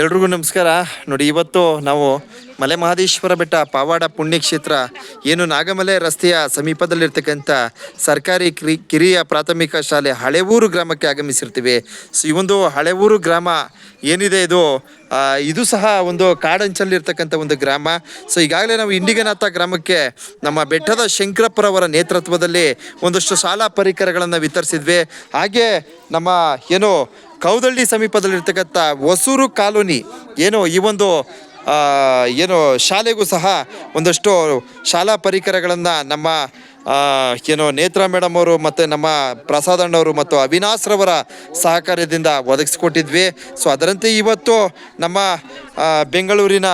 ಎಲ್ರಿಗೂ ನಮಸ್ಕಾರ. ನೋಡಿ, ಇವತ್ತು ನಾವು ಮಲೆ ಮಹದೇಶ್ವರ ಬೆಟ್ಟ ಪಾವಾಡ ಪುಣ್ಯಕ್ಷೇತ್ರ, ಏನು ನಾಗಮಲೆ ರಸ್ತೆಯ ಸಮೀಪದಲ್ಲಿರ್ತಕ್ಕಂಥ ಸರ್ಕಾರಿ ಕ್ರಿ, ಕಿರಿಯ ಪ್ರಾಥಮಿಕ ಶಾಲೆ ಹಳೆವೂರು ಗ್ರಾಮಕ್ಕೆ ಆಗಮಿಸಿರ್ತೀವಿ. ಸೊ ಈ ಒಂದು ಹಳೆವೂರು ಗ್ರಾಮ ಏನಿದೆ ಇದು? ಇದು ಸಹ ಒಂದು ಕಾಡಂಚಲ್ಲಿರ್ತಕ್ಕಂಥ ಒಂದು ಗ್ರಾಮ. ಸೊ ಈಗಾಗಲೇ ನಾವು ಇಂಡಿಗನಾಥ ಗ್ರಾಮಕ್ಕೆ ನಮ್ಮ ಬೆಟ್ಟದ ಶಂಕರಪ್ಪರವರ ನೇತೃತ್ವದಲ್ಲಿ ಒಂದಷ್ಟು ಶಾಲಾ ಪರಿಕರಗಳನ್ನು ವಿತರಿಸಿದ್ವಿ. ಹಾಗೆ ನಮ್ಮ, ಏನು ಕೌದಳ್ಳಿ ಸಮೀಪದಲ್ಲಿರ್ತಕ್ಕಂಥ ಹೊಸೂರು ಕಾಲೋನಿ ಏನು ಈ ಒಂದು ಏನು ಶಾಲೆಗೂ ಸಹ ಒಂದಷ್ಟು ಶಾಲಾ ಪರಿಕರಗಳನ್ನು ನಮ್ಮ ಏನು ನೇತ್ರ ಮೇಡಮ್ ಅವರು ಮತ್ತು ನಮ್ಮ ಪ್ರಸಾದ್ ಅಣ್ಣವರು ಮತ್ತು ಅವಿನಾಶ್ರವರ ಸಹಕಾರದಿಂದ ಒದಗಿಸ್ಕೊಟ್ಟಿದ್ವಿ. ಸೊ ಅದರಂತೆ ಇವತ್ತು ನಮ್ಮ ಬೆಂಗಳೂರಿನ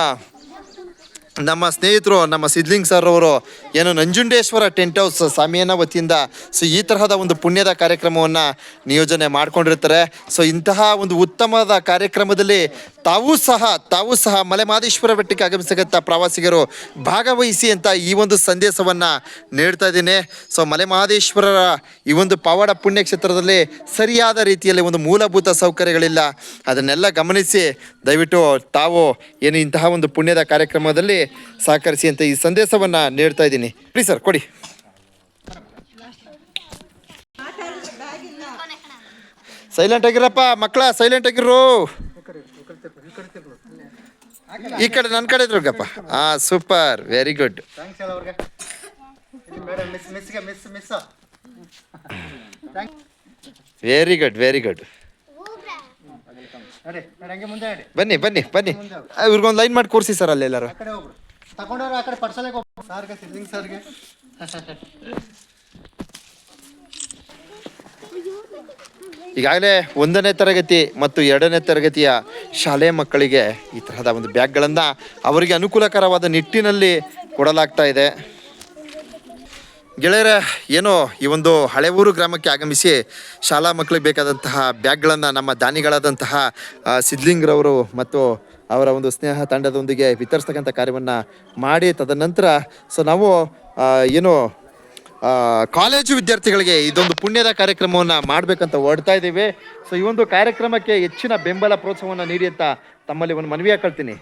ನಮ್ಮ ಸ್ನೇಹಿತರು, ನಮ್ಮ ಸಿದ್ಲಿಂಗ್ ಸರ್ ಅವರು ಏನು ನಂಜುಂಡೇಶ್ವರ ಟೆಂಟ್ ಹೌಸ್ ಸಾಮಿಯನ ವತಿಯಿಂದ ಸೊ ಈ ತರಹದ ಒಂದು ಪುಣ್ಯದ ಕಾರ್ಯಕ್ರಮವನ್ನು ನಿಯೋಜನೆ ಮಾಡ್ಕೊಂಡಿರ್ತಾರೆ. ಸೊ ಇಂತಹ ಒಂದು ಉತ್ತಮದ ಕಾರ್ಯಕ್ರಮದಲ್ಲಿ ತಾವೂ ಸಹ ತಾವೂ ಸಹ ಮಲೆಮಾದೇಶ್ವರ ಬೆಟ್ಟಕ್ಕೆ ಆಗಮಿಸತಕ್ಕಂಥ ಪ್ರವಾಸಿಗರು ಭಾಗವಹಿಸಿ ಅಂತ ಈ ಒಂದು ಸಂದೇಶವನ್ನು ನೀಡ್ತಾ ಇದ್ದೀನಿ. ಸೊ ಮಲೆಮಹದೇಶ್ವರರ ಈ ಒಂದು ಪವಾಡ ಪುಣ್ಯಕ್ಷೇತ್ರದಲ್ಲಿ ಸರಿಯಾದ ರೀತಿಯಲ್ಲಿ ಒಂದು ಮೂಲಭೂತ ಸೌಕರ್ಯಗಳಿಲ್ಲ. ಅದನ್ನೆಲ್ಲ ಗಮನಿಸಿ ದಯವಿಟ್ಟು ತಾವು ಏನು ಇಂತಹ ಒಂದು ಪುಣ್ಯದ ಕಾರ್ಯಕ್ರಮದಲ್ಲಿ ಸಹಕರಿಸಿ ಅಂತ ಈ ಸಂದೇಶವನ್ನು ನೀಡ್ತಾ ಇದ್ದೀನಿ. ಪ್ಲೀಸ್ ಸರ್ ಕೊಡಿ. ಸೈಲೆಂಟ್ ಆಗಿರಪ್ಪ ಮಕ್ಕಳ ಸೈಲೆಂಟ್ ಆಗಿರು ಈ ಕಡೆ ನನ್ನ ಕಡೆ ಇದ್ರಗಪ್ಪ ಹಾಂ super very good very good very good ಬನ್ನಿ ಬನ್ನಿ ಬನ್ನಿ. ಇವ್ರಿಗೊಂದು ಲೈನ್ ಮಾಡಿ ಕೂರಿಸಿ ಸರ್ ಅಲ್ಲಿ ಎಲ್ಲರೂ ಈಗಾಗಲೇ ಒಂದನೇ ತರಗತಿ ಮತ್ತು ಎರಡನೇ ತರಗತಿಯ ಶಾಲೆ ಮಕ್ಕಳಿಗೆ ಈ ತರಹದ ಒಂದು ಬ್ಯಾಗ್ಗಳನ್ನು ಅವರಿಗೆ ಅನುಕೂಲಕರವಾದ ನಿಟ್ಟಿನಲ್ಲಿ ಕೊಡಲಾಗ್ತಾ ಇದೆ. ಗೆಳೆಯರ, ಏನೋ ಈ ಒಂದು ಹಳೆಊರು ಗ್ರಾಮಕ್ಕೆ ಆಗಮಿಸಿ ಶಾಲಾ ಮಕ್ಕಳಿಗೆ ಬೇಕಾದಂತಹ ಬ್ಯಾಗ್ಗಳನ್ನು ನಮ್ಮ ದಾನಿಗಳಾದಂತಹ ಸಿದ್ಲಿಂಗ್ರವರು ಮತ್ತು ಅವರ ಒಂದು ಸ್ನೇಹ ತಂಡದೊಂದಿಗೆ ವಿತರಿಸ್ತಕ್ಕಂಥ ಕಾರ್ಯವನ್ನು ಮಾಡಿ, ತದನಂತರ ಸೊ ನಾವು ಏನು ಕಾಲೇಜು ವಿದ್ಯಾರ್ಥಿಗಳಿಗೆ ಇದೊಂದು ಪುಣ್ಯದ ಕಾರ್ಯಕ್ರಮವನ್ನು ಮಾಡಬೇಕಂತ ಹೊರಡ್ತಾ ಇದ್ದೀವಿ. ಸೊ ಈ ಒಂದು ಕಾರ್ಯಕ್ರಮಕ್ಕೆ ಹೆಚ್ಚಿನ ಬೆಂಬಲ ಪ್ರೋತ್ಸಾಹವನ್ನು ನೀಡಿ ಅಂತ ತಮ್ಮಲ್ಲಿ ಒಂದು ಮನವಿ ಹಾಕೊಳ್ತೀನಿ